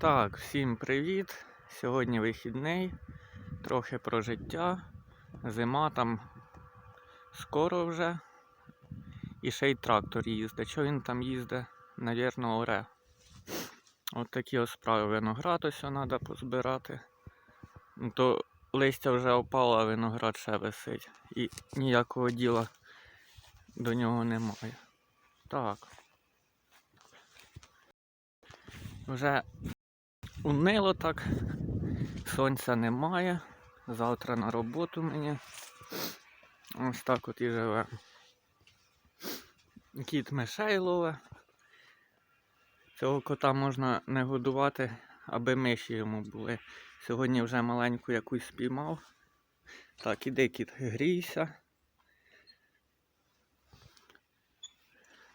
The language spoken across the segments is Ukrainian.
Так, всім привіт. Сьогодні вихідний, трохи про життя. Зима там скоро вже. І ще й трактор їздить. Що він там їздить? Навірно, оре. От такі ось справи виноград ось треба позбирати. Ну, То листя вже опало, а виноград ще висить. І ніякого діла до нього немає. Так. Вже унило так. Сонця немає. Завтра на роботу мені. Ось так от і живе. Кіт мишей лове. Цього кота можна не годувати, аби миші йому були. Сьогодні вже маленьку якусь спіймав. Так, іди кіт, грійся.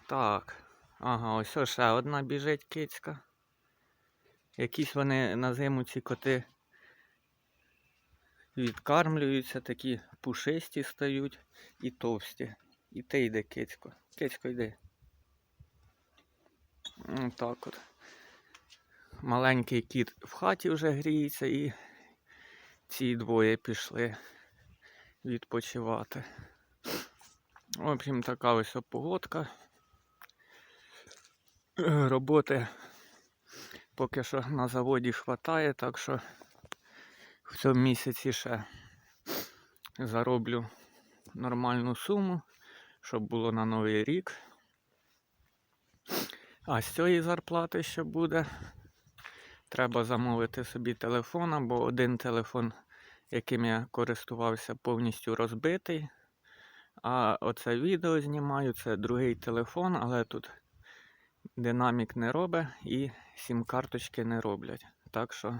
Так. Ага, ось ще одна біжить кицька. Якісь вони на зиму ці коти відкармлюються, такі пушисті стають і товсті. І ти йди, кицько. Кицько йди. Так от. Маленький кіт в хаті вже гріється і ці двоє пішли відпочивати. В общем, така ось погодка. Е, Роботи поки що на заводі хватає, так що в цьому місяці ще зароблю нормальну суму, щоб було на новий рік. А з цієї зарплати що буде? Треба замовити собі телефон, або один телефон, яким я користувався, повністю розбитий. А оце відео знімаю, це другий телефон, але тут динамік не робить і сім-карточки не роблять. Так що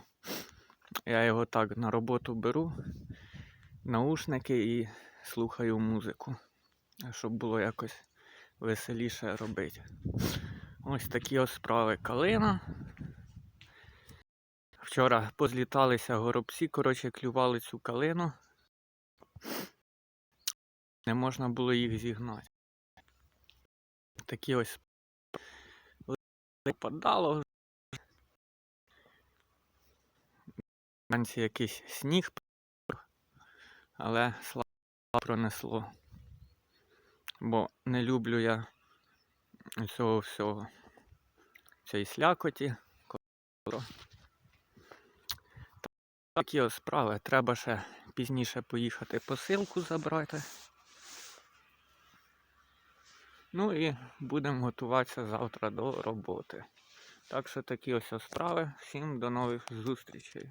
я його так на роботу беру, наушники і слухаю музику, щоб було якось веселіше робити. Ось такі ось справи калина. Вчора позліталися горобці, коротше, клювали цю калину. Не можна було їх зігнати. Такі ось падало. Вранці якийсь сніг, але слава пронесло. Бо не люблю я цього всього. Цієї слякоті. Такі ось справи. Треба ще пізніше поїхати посилку забрати. Ну і будемо готуватися завтра до роботи. Так що такі ось справи. Всім до нових зустрічей.